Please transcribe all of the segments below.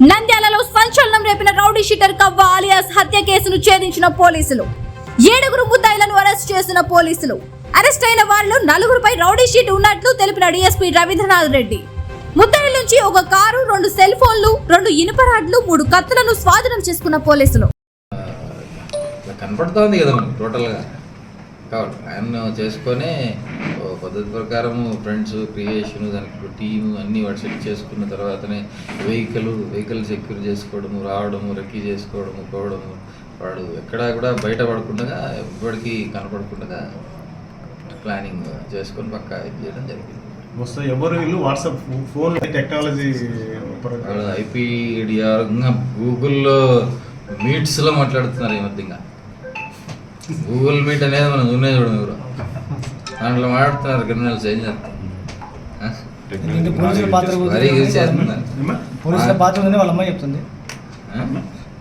నంద్యాలలో సంచలనం రేపిన రౌడీ షీటర్ కవ్వ ఆలియాస్ హత్య కేసును ఛేదించిన పోలీసులు. ఏడుగురు ముద్దాయిలను అరెస్ట్ చేసిన పోలీసులు. అరెస్ట్ అయిన వారిలో నలుగురుపై రౌడీ షీట్ ఉన్నట్లు తెలిపిన డిఎస్పీ రవీంద్రనాథ్ రెడ్డి. ముద్దాయిల నుంచి ఒక కారు రెండు సెల్ ఫోన్లు రెండు ఇనుప రాడ్లు మూడు కత్తులను స్వాధీనం చేసుకున్న పోలీసులు. కనపడుతోంది కదా టోటల్గా కాబట్టి ఆయన చేసుకొని పద్ధతి ప్రకారం ఫ్రెండ్స్ క్రియేషన్ దానికి టీము అన్నీ వాడు సెట్ చేసుకున్న తర్వాతనే వెహికల్ వెహికల్ సెక్యూర్ చేసుకోవడము రావడము రెక్కీ చేసుకోవడము పోవడము. వాడు ఎక్కడా కూడా బయట పడకుండా ఎవ్వడికి కనపడకుండా ప్లానింగ్ చేసుకొని పక్కా ఇది చేయడం జరిగింది. ఎవరు వీళ్ళు? వాట్సాప్ ఫోన్ టెక్నాలజీ ఐపీడిఆర్ ఇంకా గూగుల్లో మీట్స్లో మాట్లాడుతున్నారు ఈ మధ్య ఇంకా. గూగుల్ మీట్ అనేది మనం చూనే చూడము ఎవరు. దాంట్లో మాట్లాడుతున్నారు క్రిమినల్స్ ఏం చేస్తారు? ఆ? దీంట్లో పోలీసుల పాత్ర మరీ గురించి యూజ్ చేస్తున్నారు. ఏమ్మా? పోలీసుల పాత్ర ఉందని వాళ్ళ అమ్మాయి చెప్తుంది?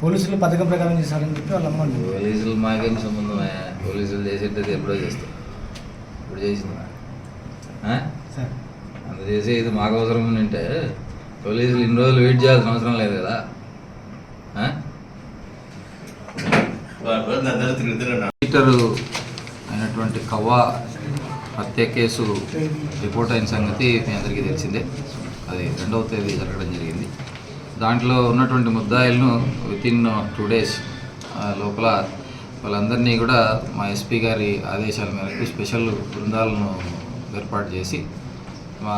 పోలీసులు పథకం ప్రకారం చేశారని చెప్పి వాళ్ళ అమ్మ అంటుంది. పోలీసులు మాకేం సంబంధమే పోలీసులు చేసేది ఎప్పుడో చేస్తాం ఇప్పుడు చేసింది? సార్. అంత చేసే ఇది మాకు అవసరం ఉంటే పోలీసులు ఇన్ని రోజులు వెయిట్ చేయాల్సిన అవసరం లేదు కదా? ఆ? అయినటువంటి కవ్వా హత్య కేసు రిపోర్ట్ అయిన సంగతి మీ అందరికీ తెలిసిందే అది రెండవ తేదీ జరగడం జరిగింది దాంట్లో ఉన్నటువంటి ముద్దాయిలను వితిన్ టూ డేస్ లోపల వాళ్ళందరినీ కూడా మా ఎస్పీ గారి ఆదేశాల మేరకు స్పెషల్ బృందాలను ఏర్పాటు చేసి మా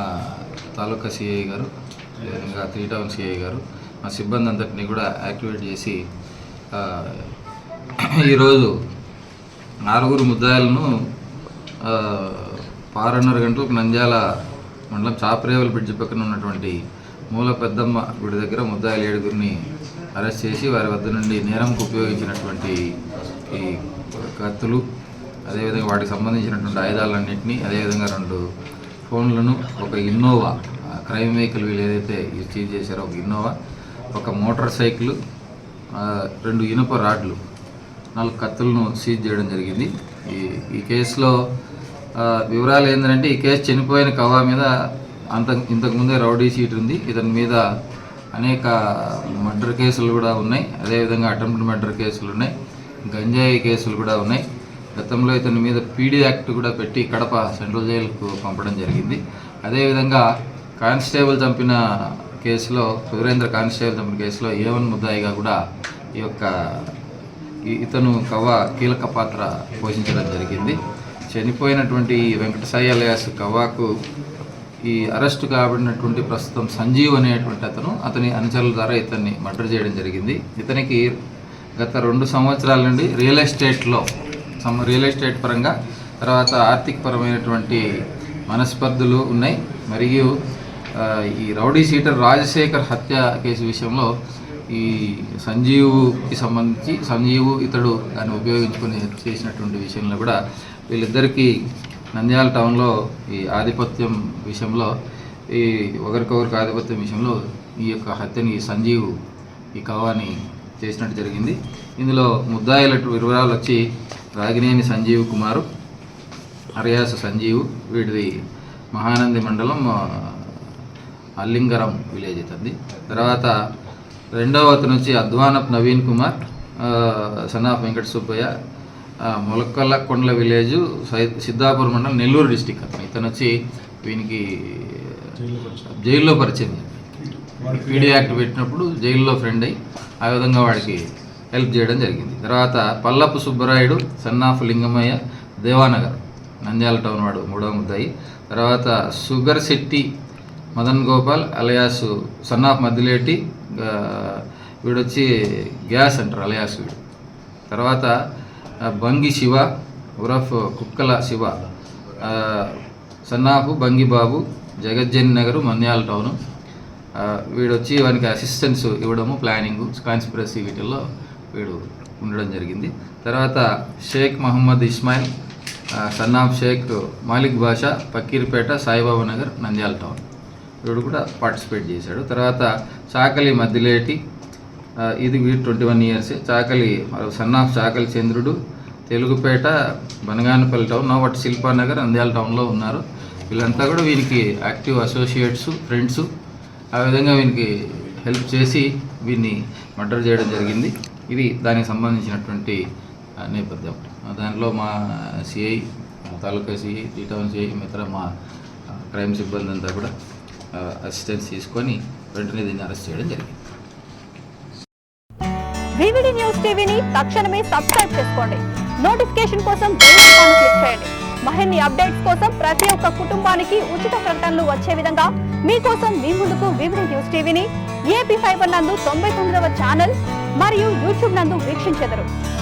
తాలూకా సిఐ గారు అదేవిధంగా త్రీ టౌన్ సిఐ గారు మా సిబ్బంది అందరినీ కూడా యాక్టివేట్ చేసి ఈరోజు నాలుగురు ముద్దాయిలను ఆ, ఆరున్నర గంటలకు నంద్యాల మండలం చాపరేవల బ్రిడ్జ్ పక్కన ఉన్నటువంటి మూల పెద్దమ్మ గుడి దగ్గర ముద్దాయిలు ఏడుగురిని అరెస్ట్ చేసి వారి వద్ద నుండి నేరంకు ఉపయోగించినటువంటి ఈ కత్తులు అదేవిధంగా వాటికి సంబంధించినటువంటి ఆయుధాలన్నింటినీ అదేవిధంగా రెండు ఫోన్లను ఒక ఇన్నోవా క్రైమ్ వెహికల్ వీళ్ళు ఏదైతే సీజ్ చేశారో ఒక ఇన్నోవా ఒక మోటార్ సైకిల్ రెండు ఇనుప రాడ్లు నాలుగు కత్తులను సీజ్ చేయడం జరిగింది. ఈ ఈ కేసులో వివరాలు ఏంటంటే ఈ కేసు చనిపోయిన కవా మీద అంత ఇంతకుముందే రౌడీ షీట్ ఉంది. ఇతని మీద అనేక మర్డర్ కేసులు కూడా ఉన్నాయి. అదేవిధంగా అటెంప్ట్ మర్డర్ కేసులు ఉన్నాయి. గంజాయి కేసులు కూడా ఉన్నాయి. గతంలో ఇతని మీద పీడీ యాక్ట్ కూడా పెట్టి కడప సెంట్రల్ జైలుకు పంపడం జరిగింది. అదేవిధంగా కానిస్టేబుల్ చంపిన కేసులో సురేంద్ర కానిస్టేబుల్ చంపిన కేసులో ఏవన్ ముద్దాయిగా కూడా ఈ యొక్క ఇతను కవ్వ కీలక పాత్ర పోషించడం జరిగింది. చనిపోయినటువంటి ఈ వెంకటసాయి అలయాస్ కవ్వాకు ఈ అరెస్ట్ కాబడినటువంటి ప్రస్తుతం సంజీవ్ అనేటువంటి అతను అతని అనుచరుల ద్వారా ఇతన్ని మర్డర్ చేయడం జరిగింది. ఇతనికి గత రెండు సంవత్సరాల నుండి రియల్ ఎస్టేట్లో సమ రియల్ ఎస్టేట్ పరంగా తర్వాత ఆర్థిక పరమైనటువంటి మనస్పర్ధలు ఉన్నాయి. మరియు ఈ రౌడీ సీటర్ రాజశేఖర్ హత్య కేసు విషయంలో ఈ సంజీవుకి సంబంధించి సంజీవు ఇతడు దాన్ని ఉపయోగించుకొని చేసినటువంటి విషయంలో కూడా వీళ్ళిద్దరికీ నంద్యాల టౌన్లో ఈ ఆధిపత్యం విషయంలో ఈ ఒకరికొకరికి ఆధిపత్యం విషయంలో ఈ యొక్క హత్యని సంజీవు ఈ కవాని చేసినట్టు జరిగింది. ఇందులో ముద్దాయిల వివరాలు వచ్చి రాగినేని సంజీవ్ కుమారు అరియాస సంజీవ్ వీడిది మహానంది మండలం అల్లింగరం విలేజ్ అవుతుంది తర్వాత రెండవ అతను వచ్చి అద్వానప్ Naveen Kumar son son of Venkata Subbaiah మొలకల్ల కొండల విలేజ్ సిద్ధాపురం మండలం నెల్లూరు డిస్టిక్ అతను. ఇతను వచ్చి వీనికి జైల్లో పరిచయం పీడీ యాక్ట్ పెట్టినప్పుడు జైల్లో ఫ్రెండ్ అయ్యి ఆ విధంగా వాడికి హెల్ప్ చేయడం జరిగింది. తర్వాత Pallapu Subbarayudu son of Lingamayya Devanagar Nandyal town వాడు మూడవ ముద్దాయి. తర్వాత sugar Shetty Madan Gopal alias of Maddileti వీడొచ్చి gas అంటారు అలయాస్ వీడు. తర్వాత Bangi Shiva ఉరఫ్ Kukkala Siva son of son of Bangi Babu Jagajjani Nagar Nandyala town. వీడొచ్చి వీడు వచ్చి వానికి అసిస్టెన్స్ ఇవ్వడము ప్లానింగ్ కాన్స్పిరసీ వీటిల్లో వీడు ఉండడం జరిగింది. తర్వాత Sheikh Mohammed Ismail son son of Sheikh Malik Basha Pakkirpeta Saibaba Nagar Nandyal town. వీడు కూడా పార్టిసిపేట్ చేశాడు. తర్వాత చాకలి మద్దిలేటి ఇది వీడు twenty one years Chakali son of Chakali Chandrudu Telugupeta Banaganapalli town now at Shilpanagar Nandyal టౌన్లో ఉన్నారు. వీళ్ళంతా కూడా వీనికి యాక్టివ్ అసోసియేట్స్ ఫ్రెండ్స్ ఆ విధంగా వీనికి హెల్ప్ చేసి వీన్ని మర్డర్ చేయడం జరిగింది. ఇది దానికి సంబంధించినటువంటి నేపథ్యం. దానిలో మా CI taluka CI T town CI Mitra మా క్రైమ్ సిబ్బంది అంతా కూడా అసిస్టెన్స్ తీసుకొని వెంటనే దీన్ని అరెస్ట్ చేయడం జరిగింది. వివిడి న్యూస్ టీవీని తక్షణమే సబ్స్క్రైబ్ చేసుకోండి. నోటిఫికేషన్ కోసం బెల్ ఐకాన్ క్లిక్ చేయండి. మరిన్ని అప్డేట్స్ కోసం ప్రతి ఒక్క కుటుంబానికి ఉచిత ప్రకటనలు వచ్చే విధంగా మీకోసం మీ ముందుకు వివిడి న్యూస్ టీవీని ఏపీ ఫైబర్ నందు తొంభై తొమ్మిదవ ఛానల్ మరియు యూట్యూబ్ నందు వీక్షించెదరు.